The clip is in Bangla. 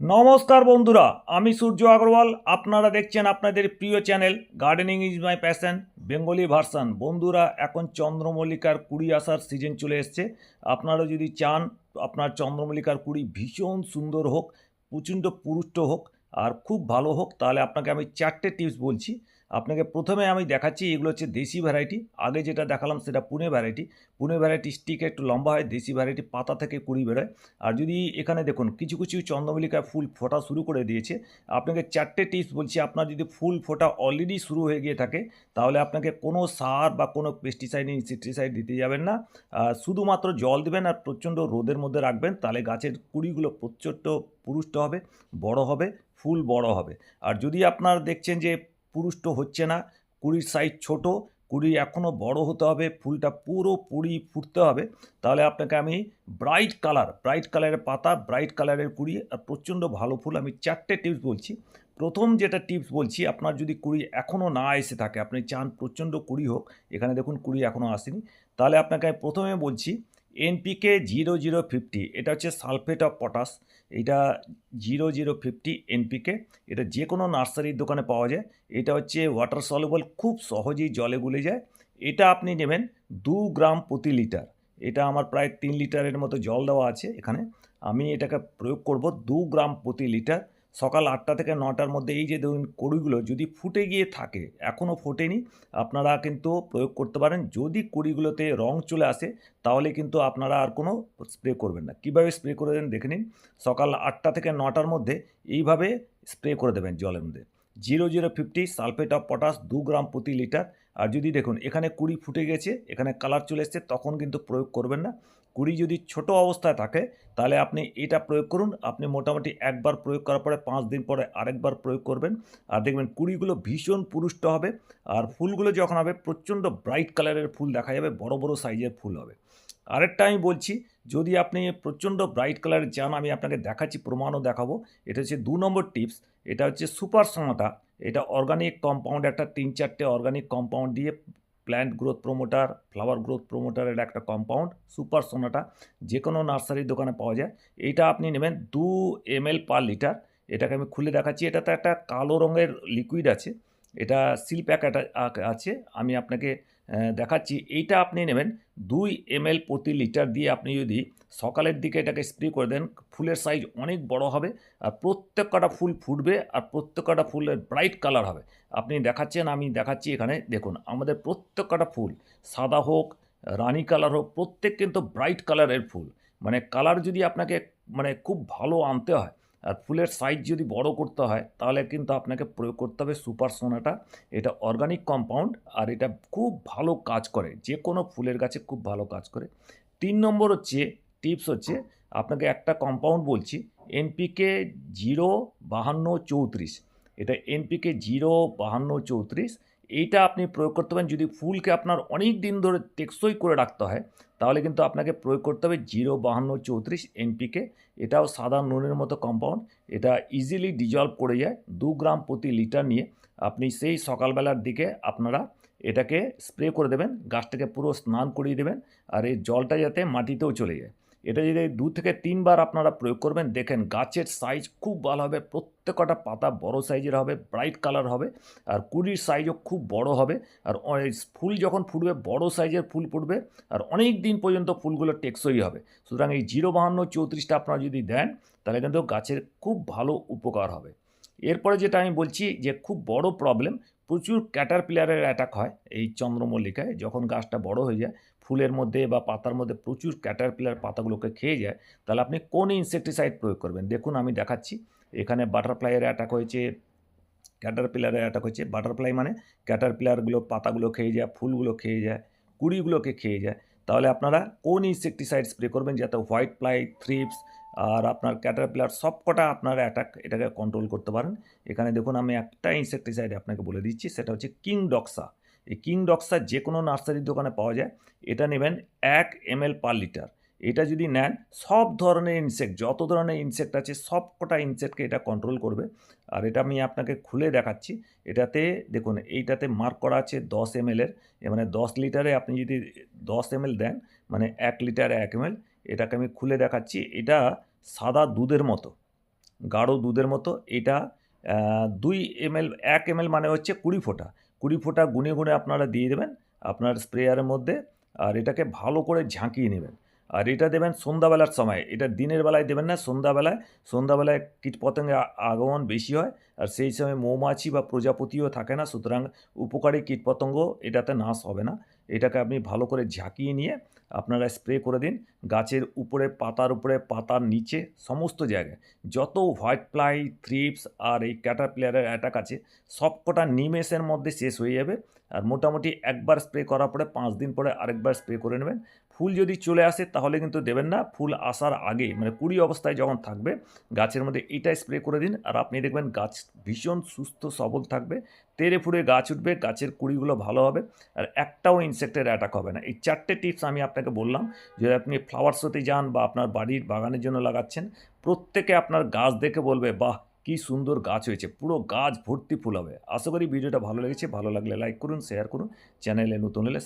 নমস্কার বন্ধুরা, আমি সূর্য আগরওয়াল। আপনারা দেখছেন আপনাদের প্রিয় channel gardening is my passion Bengali version বন্ধুরা, এখন চন্দ্রমল্লিকার কুড়ি আসার সিজন চলে এসছে। আপনারা যদি চান, আপনার চন্দ্রমল্লিকার কুড়ি ভীষণ সুন্দর হোক, প্রচণ্ড পুরুষ্ট হোক, আর খুব ভালো হোক, তাহলে আপনাকে আমি চারটে টিপস বলছি। আপনাকে প্রথমে আমি দেখাচ্ছি এগুলো হচ্ছে দেশি ভ্যারাইটি আগে যেটা দেখালাম সেটা Pune variety Pune variety stick একটু লম্বা হয়, দেশি ভ্যারাইটি পাতা থেকে কুড়ি বেরোয়। আর যদি এখানে দেখুন, কিছু কিছু চন্দ্রমল্লিকায় ফুল ফোটা শুরু করে দিয়েছে। আপনাকে চারটে টিপস বলছি, আপনার যদি ফুল ফোটা অলরেডি শুরু হয়ে গিয়ে থাকে, তাহলে আপনাকে কোনো সার বা কোনো পেস্টিসাইড ইনসেকটিসাইড দিতে যাবেন না। শুধুমাত্র জল দেবেন আর প্রচণ্ড রোদের মধ্যে রাখবেন, তাহলে গাছের কুড়িগুলো প্রচণ্ড পুরুষ্ট হবে, বড় হবে, ফুল বড় হবে। আর যদি আপনার দেখছেন যে পুরুষ্ট হচ্ছে না। কুড়ির সাইজ ছোট কুড়ি এখনও বড় হতে হবে, ফুলটা পুরো পুরি ফুটতে হবে। তাহলে আপনাকে আমি ব্রাইট কালার ব্রাইট কালারের পাতা ব্রাইট কালারের কুড়ি আর প্রচণ্ড ভালো ফুল আমি চারটে টিপস বলছি। প্রথম যেটা টিপস বলছি, আপনার যদি কুড়ি এখনও না এসে থাকে, আপনি চান প্রচণ্ড কুড়ি হোক, এখানে দেখুন কুড়ি এখনও আসেনি। তাহলে আপনাকে আমি প্রথমে বলছি এনপিকে জিরো জিরো ফিফটি এটা হচ্ছে সালফেট অফ পটাশ এটা জিরো জিরো ফিফটি এনপিকে এটা যে কোনো নার্সারির দোকানে পাওয়া যায়, এটা হচ্ছে ওয়াটার সলেবল খুব সহজেই জলে গুলে যায়, এটা আপনি নেবেন দু গ্রাম প্রতি লিটার, এটা আমার প্রায় তিন লিটারের মতো জল দেওয়া আছে এখানে, আমি এটাকে প্রয়োগ করব দু গ্রাম প্রতি লিটার সকাল আটটা থেকে নটার মধ্যে এই যে ধরুন কড়িগুলো যদি ফুটে গিয়ে থাকে এখনও ফোটেনি, আপনারা কিন্তু প্রয়োগ করতে পারেন। যদি কড়িগুলোতে রং চলে আসে, তাহলে কিন্তু আপনারা আর কোনো স্প্রে করবেন না। কীভাবে স্প্রে করে দেন দেখে নিন। সকাল আটটা থেকে নটার মধ্যে এইভাবে স্প্রে করে দেবেন জলের মধ্যে। Zero zero fifty sulphate of potash দু গ্রাম প্রতি লিটার আর যদি দেখুন, এখানে কুড়ি ফুটে গেছে, এখানে কালার চলে এসছে, তখন কিন্তু প্রয়োগ করবেন না। কুড়ি যদি ছোট অবস্থায় থাকে, তাহলে আপনি এটা প্রয়োগ করুন। আপনি মোটামুটি একবার প্রয়োগ করার পরে পাঁচ দিন পরে আরেকবার প্রয়োগ করবেন। আর দেখবেন, কুড়িগুলো ভীষণ পুরুষ্ট হবে। আর ফুলগুলো যখন হবে, প্রচণ্ড ব্রাইট কালারের ফুল দেখা যাবে, বড় বড় সাইজের ফুল হবে। আরেকটা আমি বলছি, যদি আপনি প্রচণ্ড ব্রাইট কালারের চান আমি আপনাকে দেখাচ্ছি, প্রমাণও দেখাবো। এটা হচ্ছে দু নম্বর টিপস এটা হচ্ছে সুপার সোনাটা এটা অর্গানিক কম্পাউন্ড একটা তিন চারটে অর্গানিক কম্পাউন্ড দিয়ে plant growth promoter flower growth প্রোমোটারের একটা কম্পাউন্ড সুপার সোনাটা যে কোনো নার্সারির দোকানে পাওয়া যায়। এটা আপনি নেবেন দু এম এল পার লিটার এটাকে আমি খুলে দেখাচ্ছি। এটাতে একটা কালো রঙের লিকুইড আছে। এটা সিল প্যাক আছে। আমি আপনাকে দেখাচ্ছি। এইটা আপনি নেবেন দুই এম প্রতি লিটার দিয়ে আপনি যদি সকালের দিকে এটাকে স্প্রে করে দেন, ফুলের সাইজ অনেক বড় হবে আর প্রত্যেক কটা ফুল ফুটবে আর প্রত্যেক কটা ফুলের ব্রাইট কালার হবে। আপনি দেখাচ্ছেন, আমি দেখাচ্ছি এখানে। দেখুন, আমাদের প্রত্যেক কটা ফুল, সাদা হোক, রানী কালার হোক, প্রত্যেক কিন্তু ব্রাইট কালারের ফুল। মানে কালার যদি আপনাকে মানে খুব ভালো আনতে হয় আর ফুলের সাইজ যদি বড় করতে হয়, তাহলে কিন্তু আপনাকে প্রয়োগ করতে হবে সুপার সোনাটা। এটা অর্গানিক কম্পাউন্ড আর এটা খুব ভালো কাজ করে। যে কোনো ফুলের গাছে খুব ভালো কাজ করে। তিন নম্বর হচ্ছে টিপস হচ্ছে, আপনাকে একটা কম্পাউন্ড বলছি এনপিকে জিরো বাহান্ন চৌত্রিশ। এটা এনপিকে জিরো বাহান্ন চৌত্রিশ এইটা আপনি প্রয়োগ করতে পারেন। যদি ফুলকে আপনার অনেক দিন ধরে টেকসই করে রাখতে হয়, তাহলে কিন্তু আপনাকে প্রয়োগ করতে হবে জিরো, বাহান্ন, চৌত্রিশ এনপিকে। এটাও সাদা নুনের মতো কম্পাউন্ড এটা ইজিলি ডিজলভ করে যায়। দু গ্রাম প্রতি লিটার নিয়ে আপনি সেই সকালবেলার দিকে আপনারা এটাকে স্প্রে করে দেবেন। গাছটাকে পুরো স্নান করিয়ে দেবেন। আর এই জলটা যাতে মাটিতেও চলে যায়। এটা যদি দু থেকে তিনবার আপনারা প্রয়োগ করবেন, দেখেন গাছের সাইজ খুব ভালো হবে, প্রত্যেকটা পাতা বড় সাইজের হবে ব্রাইট কালার হবে, আর কুড়ির সাইজও খুব বড় হবে, আর ফুল যখন ফুটবে, বড় সাইজের ফুল ফুটবে, আর অনেক দিন পর্যন্ত ফুলগুলো টেকসই হবে। সুতরাং এই জিরো বাহান্ন চৌত্রিশটা আপনারা যদি দেন, তাহলে কিন্তু গাছের খুব ভালো উপকার হবে। এরপরে যেটা আমি বলছি যে, খুব বড় প্রবলেম প্রচুর ক্যাটারপিলারের অ্যাটাক হয় এই চন্দ্রমল্লিকায়, যখন গাছটা বড় হয়ে যায় ফুলের মধ্যে বা পাতার মধ্যে প্রচুর ক্যাটারপিলার পাতাগুলোকে খেয়ে যায়, তাহলে আপনি কোন ইনসেকটিসাইড প্রয়োগ করবেন? দেখুন, আমি দেখাচ্ছি। এখানে বাটারফ্লাইয়ের অ্যাটাক হয়েছে ক্যাটারপিলারের অ্যাটাক হয়েছে। বাটারফ্লাই মানে ক্যাটারপিলারগুলো পাতাগুলো খেয়ে যায়, ফুলগুলো খেয়ে যায়, কুড়িগুলোকে খেয়ে যায়। তাহলে আপনারা কোন ইনসেকটিসাইড স্প্রে করবেন যাতে হোয়াইট ফ্লাই থ্রিপস আর আপনার ক্যাটারপিলার সব কটা আপনার অ্যাটাক এটাকে কন্ট্রোল করতে পারেন? এখানে দেখুন, আমি একটা ইনসেকটিসাইড আপনাকে বলে দিচ্ছি, সেটা হচ্ছে কিং ডক্সা এই কিং ডক্সা যে কোনো নার্সারির দোকানে পাওয়া যায়, এটা নেবেন এক এম পার লিটার। এটা যদি নেন, সব ধরনের ইনসেক্ট যত ধরনের ইনসেক্ট আছে, সব কটা ইনসেক্টকে এটা কন্ট্রোল করবে। আর এটা আমি আপনাকে খুলে দেখাচ্ছি, এটাতে দেখুন, এইটাতে মার্ক করা আছে দশ এম এর মানে দশ লিটারে আপনি যদি দশ এম দেন মানে এক লিটারে এক এম এটাকে আমি খুলে দেখাচ্ছি, এটা সাদা দুধের মতো, গাঢ় দুধের মতো, এটা দুই এমএল, এক এমএল মানে হচ্ছে কুড়ি ফোঁটা। কুড়ি ফোঁটা গুনে গুনে আপনারা দিয়ে দেবেন, আপনার স্প্রেয়ারের মধ্যে, আর এটাকে ভালো করে ঝাঁকিয়ে নেবেন। আর এটা দেবেন সন্ধ্যাবেলার সময়। এটা দিনের বেলায় দেবেন না, সন্ধ্যাবেলায়। সন্ধ্যাবেলায় কীট পতঙ্গের আগমন বেশি হয় আর সেই সময় মৌমাছি বা প্রজাপতিও থাকে না, সুতরাং উপকারী কীটপতঙ্গ এটাতে নাশ হবে না। এটাকে আপনি ভালো করে ঝাঁকিয়ে নিয়ে আপনারা স্প্রে করে দিন। গাছের উপরে, পাতার উপরে, পাতার নিচে, সমস্ত জায়গায়। যত হোয়াইট ফ্লাই, থ্রিপস আর এই ক্যাটারপিলারের অ্যাটাক আছে, সবকটা নিমেষের মধ্যে শেষ হয়ে যাবে। আর মোটামুটি একবার স্প্রে করার পরে পাঁচ দিন পরে আরেকবার স্প্রে করে নেবেন। ফুল যদি চলে আসে, তাহলে কিন্তু দেবেন না। ফুল আসার আগে মানে কুড়ি অবস্থায় যখন থাকবে, গাছের মধ্যে এটা স্প্রে করে দিন। আর আপনি দেখবেন গাছ ভীষণ সুস্থ, সবল থাকবে। তেরে ফুড়ে গাছ উঠবে, গাছের কুড়িগুলো ভালো হবে। আর একটাও ইনসেক্টের অ্যাটাক হবে না। এই চারটে টিপস আমি আপনাকে বললাম। যদি আপনি ফ্লাওয়ার শোতে যান বা আপনার বাড়ির বাগানের জন্য লাগাচ্ছেন, প্রত্যেকে আপনার গাছ দেখে বলবে, বাহ, কি সুন্দর গাছ হয়েছে। পুরো গাছ ভর্তি ফুল হবে। আশা করি ভিডিওটা ভালো লেগেছে। ভালো লাগলে লাইক করুন শেয়ার করুন। চ্যানেলে নতুন হলে